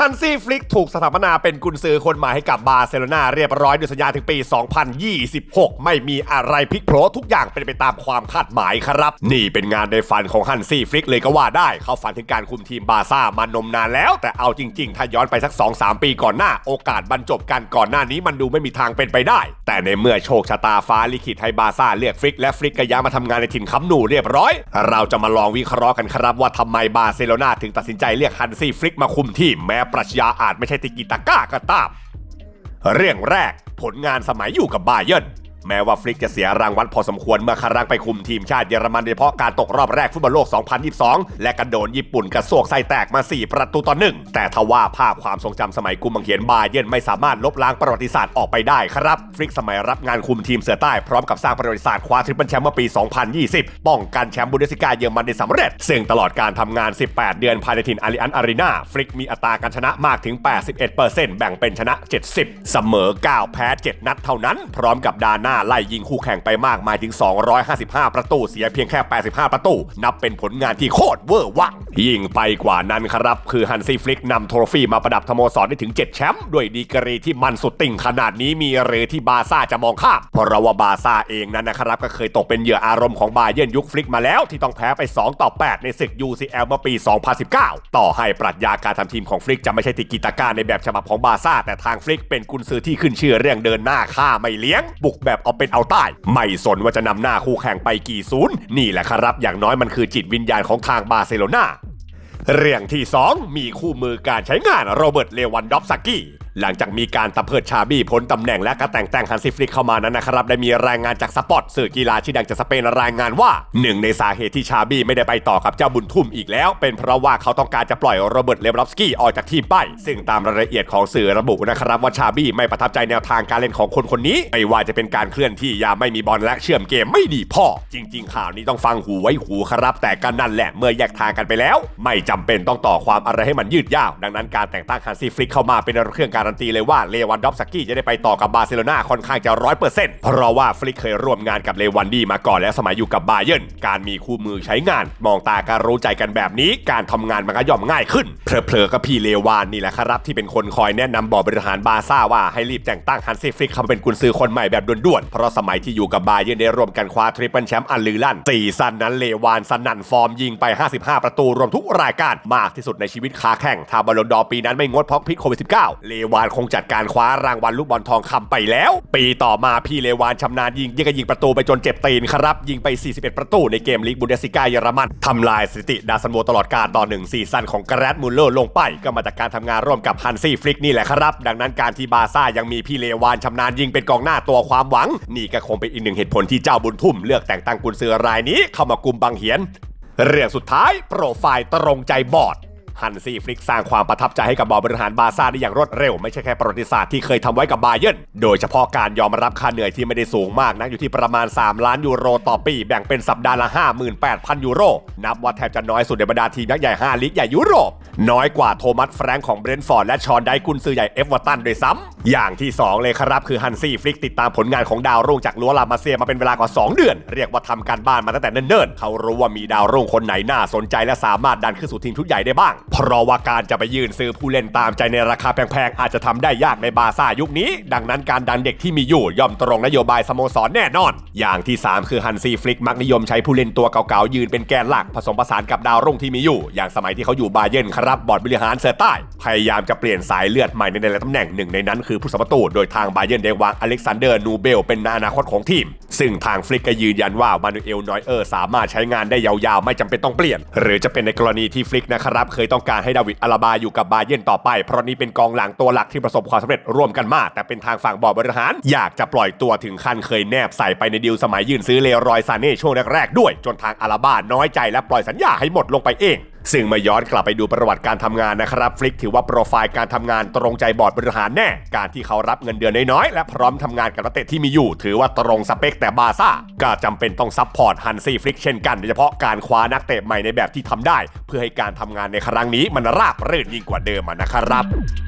ฮันซี่ฟลิกถูกสถาปนาเป็นกุนซือคนใหม่ให้กับบาร์เซโลนาเรียบร้อยด้วยสัญญาถึงปี 2026 ไม่มีอะไรพลิกโผลทุกอย่างเป็นไปตามความคาดหมายครับ นี่เป็นงานในฝันของฮันซี่ฟลิกเลยก็ว่าได้เขาฝันถึงการคุมทีมบาร์ซ่ามานมนานแล้ว แต่เอาจริง ๆ ถ้าย้อนไปสัก 2-3 ปีก่อนหน้า โอกาสบรรจบกันก่อนหน้านี้มันดูไม่มีทางเป็นไปได้ แต่ในเมื่อโชคชะตาฟ้าลิขิตให้บาร์ซ่าเลือกฟลิกและฟลิกก็ย้ายมาทำงานในถิ่นคำหนูเรียบร้อย เราจะมาลองวิเคราะห์กันครับว่าทำไมบาร์เซโลนาถึงตัดสินใจเลือกฮันซี่ฟลิกมาคุมทีมแม้ปรัชญาอาจไม่ใช่ติกิตาก้าก็ตาม เรื่องแรกผลงานสมัยอยู่กับบาเยิร์น แม้ว่าฟลิกจะเสียรางวัลพอสมควรเมื่อครั้งไปคุมทีมชาติเยอรมันโดยเฉพาะการตกรอบแรกฟุตบอลโลก 2022 และกระโดนญี่ปุ่นกระซวกไส้แตกมา 4 ประตูต่อหนึ่งแต่ทว่าภาพความทรงจำสมัยกุมบังเขียนบาเยนไม่สามารถลบล้างประวัติศาสตร์ออกไปได้ครับฟลิกสมัยรับงานคุมทีมเสือใต้พร้อมกับสร้างประวัติศาสตร์คว้าทริปเปิลแชมป์เมื่อปี 2020 ป้องกันแชมป์บุนเดสิกาเยอรมันได้สำเร็จ ซึ่งตลอดการทำงาน 18 เดือนภายในถิ่นอาริอันอารีนาฟลิกมีอัตราการชนะมากถึง 81%แบ่งเป็นชนะ 70 เสมอ 9 แพ้ 7 นัดเท่านั้น พร้อมกับดาน้าไล่ยิงคู่แข่งไปมากมายถึง 255 ประตูเสียเพียงแค่ 85 ประตู นับเป็นผลงานที่โคตรเวอร์วังยิ่งไปกว่านั้นครับ คือฮันซี่ฟลิกนำโทรฟี่มาประดับสโมสรได้ถึง 7 แชมป์ด้วยดีกรีที่มันสุดติ่งขนาดนี้มีหรือที่บาซ่าจะมองข้ามเพราะว่าบาซ่าเองนั้นนะครับก็เคยตกเป็นเหยื่ออารมณ์ของบาเยิร์นยุคฟลิกมาแล้วที่ต้องแพ้ไป 2 ต่อ 8 ในศึก UCL เมื่อปี 2019 ต่อให้ปรัชญาการทำทีมของฟลิกจะไม่ใช่ติกิตาการในแบบฉบับของบาซ่าแต่ทางฟลิกเป็นกุนซือที่ขึ้นชื่อเรื่องเดินหน้าฆ่าไม่เลี้ยง บุกแบบเอาเป็นเอาใต้ไม่สนว่าจะนำหน้าคู่แข่งไปกี่ศูนย์นี่แหละครับ อย่างน้อยมันคือจิตวิญญาณของทางบาร์เซโลนาเรื่องที่ 2 มีคู่มือการใช้งานโรเบิร์ตเลวันดอฟสกี้ หลังจากมีการตะเพิดชาบี้พ้นตำแหน่งและก็แต่งแต่งฮันซิฟลิกเข้ามานั้นนะครับ ได้มีรายงานจากสปอร์ตสื่อกีฬาชื่อดังจากสเปนรายงานว่าหนึ่งในสาเหตุที่ชาบี้ไม่ได้ไปต่อกับเจ้าบุญทุ่มอีกแล้ว เป็นเพราะว่าเขาต้องการจะปล่อยโรเบิร์ตเลวันดอฟสกี้ออกจากทีมไป ซึ่งตามรายละเอียดของสื่อระบุนะครับว่าชาบี้ไม่ประทับใจแนวทางการเล่นของคนคนนี้ไม่ว่าจะเป็นการเคลื่อนที่ยาไม่มีบอลและเชื่อมเกมไม่ดีพอจริง ๆ ข่าวนี้ต้องฟังหูไว้หูครับ แต่ก็นั่นแหละเมื่อแยกทางกันไปแล้ว ไม่จำเป็นต้องต่อความอะไรให้มันยืดยาว ดังนั้นการแต่งตั้งฮันซี่ฟลิกเข้ามาเป็นเครื่องการนตีเลยว่าเลวันดอฟสกี้จะได้ไปต่อกับบาร์เซโลนาค่อนข้างจะร้อยเปอร์เซ็นต์เพราะว่าฟลิกเคยร่วมงานกับเลวันดีมาก่อนแล้วสมัยอยู่กับบาเยิร์นการมีคู่มือใช้งาน มองตาการรู้ใจกันแบบนี้ การทำงานมันก็ย่อมง่ายขึ้นเพลอๆก็พี่เลวานนี่แหละครับ ที่เป็นคนคอยแนะนำบอร์ดบริหารบาร์ซ่าว่าให้รีบแต่งตั้งฮันซี่ฟลิกเข้ามาเป็นกุนซือคนใหม่แบบด่วนๆเพราะสมัยที่อยู่กับบาเยิร์นได้ร่วมกันคว้าทริปเปิลแชมป์อันลือลั่นสี่ซันนั้นเลวานสนั่นฟอร์มยิงไป 55 ประตูรวมทุกรายการมากที่สุดในชีวิตค้าแข่งทาบอลลดอปีนั้นไม่งดเพราะพิษโควิด -19 เลวานคงจัดการคว้ารางวัลลูกบอลทองคำไปแล้ว ปีต่อมาพี่เลวานชำนาญยิงยิงกยิงประตูไปจนเจ็บตีนครับ ยิงไป 41 ประตูในเกมลีกบุนเดสิกาเยอรมันทำลายสถิติดาซันโวตลอดการต่อหนึ่งซีซั่นของกรแรดมูลเลอร์ลงไป ก็มาจากการทำงานร่วมกับฮันซี่ฟลิกนี่แหละครับ ดังนั้นการที่บาซ่ายังมีพี่เลวานชำนาญยิงเป็นกองหน้าตัวความหวัง นี่ก็คงเป็นอีกหนึ่งเหตุผลที่เจ้าบุญทุ่มเลือกแต่งตั้งกุนซือรายนี้เข้ามากุมบังเหียนเรื่องสุดท้ายโปรไฟล์ตรงใจบอด ฮันซีฟลิกสร้างความประทับใจให้กับบอร์บริหารบาซ่าได้อย่างรวดเร็ว ไม่ใช่แค่ประวัติศาสตร์ที่เคยทำไว้กับบาเยิร์นโดยเฉพาะการยอมรับค่าเหนื่อยที่ไม่ได้สูงมากนะอยู่ที่ประมาณ 3 ล้านยูโรต่อปี แบ่งเป็นสัปดาห์ละ 58,000 ยูโร นับว่าแทบจะน้อยสุดในบรรดาทีมยักษ์ใหญ่ 5 ลีกใหญ่ยุโรป น้อยกว่าโทมัสแฟรงค์ของเบรนท์ฟอร์ดและชอนไดกุนซือใหญ่เอฟเวอร์ตันด้วยซ้ำอย่างที่ 2 เลยครับคือฮันซี่ฟลิกติดตามผลงานของดาวรุ่งจากลัวลามาเซียมาเป็นเวลากว่า 2 เดือน เรียกว่าทำการบ้านมาตั้งแต่เนิ่นๆเขารู้ว่ามีดาวรุ่งคนไหนน่าสนใจและสามารถดันขึ้นสู่ทีมชุดใหญ่ได้บ้างเพราะว่าการจะไปยืนซื้อผู้เล่นตามใจในราคาแพงๆ อาจจะทำได้ยากในบาซ่ายุคนี้ ดังนั้นการดันเด็กที่มีอยู่ย่อมตรงนโยบายสโมสรแน่นอน อย่างที่ 3 คือฮันซีฟลิกมักนิยมใช้ผู้เล่นตัวเก่าๆ ยืนเป็นแกนหลักผสมผสานกับดาวรุ่งที่มีอยู่ อย่างสมัยที่เขาอยู่บาเยิร์นครับบอร์ดบริหารเซอร์ใต้พยายามจะเปลี่ยนสายเลือดใหม่ในแต่ละตำแหน่งหนึ่งในนั้นคือผู้สมประตูโดยทางบาเยิร์นได้วางอเล็กซานเดอร์นูเบลเป็นอนาคตของทีม ซึ่งทางฟลิกก็ยืนยันว่ามานูเอลนอยเออร์สามารถใช้งานได้ยาวๆ ไม่จำเป็นต้องเปลี่ยน หรือจะเป็นในกรณีที่ฟลิกนะครับเคยต้องการให้ดาวิดอาลาบาอยู่กับบาเยิร์นต่อไป เพราะนี่เป็นกองหลังตัวหลักที่ประสบความสำเร็จร่วมกันมาก แต่เป็นทางฝั่งบอร์ดบริหาร อยากจะปล่อยตัวถึงขั้นเคยแนบใส่ไปในดีลสมัยยื่นซื้อเลรอยซาเน่ช่วงแรกๆด้วย จนทางอาลาบาน้อยใจและปล่อยสัญญาให้หมดลงไปเอง ซึ่งมาย้อนกลับไปดูประวัติการทำงานนะครับฟลิกถือว่าโปรไฟล์การทำงานตรงใจบอร์ดบริหารแน่ การที่เขารับเงินเดือนน้อยๆ และพร้อมทำงานกับนักเตะที่มีอยู่ ถือว่าตรงสเปคแต่บาซ่าก็จำเป็นต้องซัพพอร์ตฮันซี่ฟลิกเช่นกันโดยเฉพาะการคว้านักเตะใหม่ในแบบที่ทำได้ เพื่อให้การทำงานในครั้งนี้มันราบรื่นยิ่งกว่าเดิมนะครับ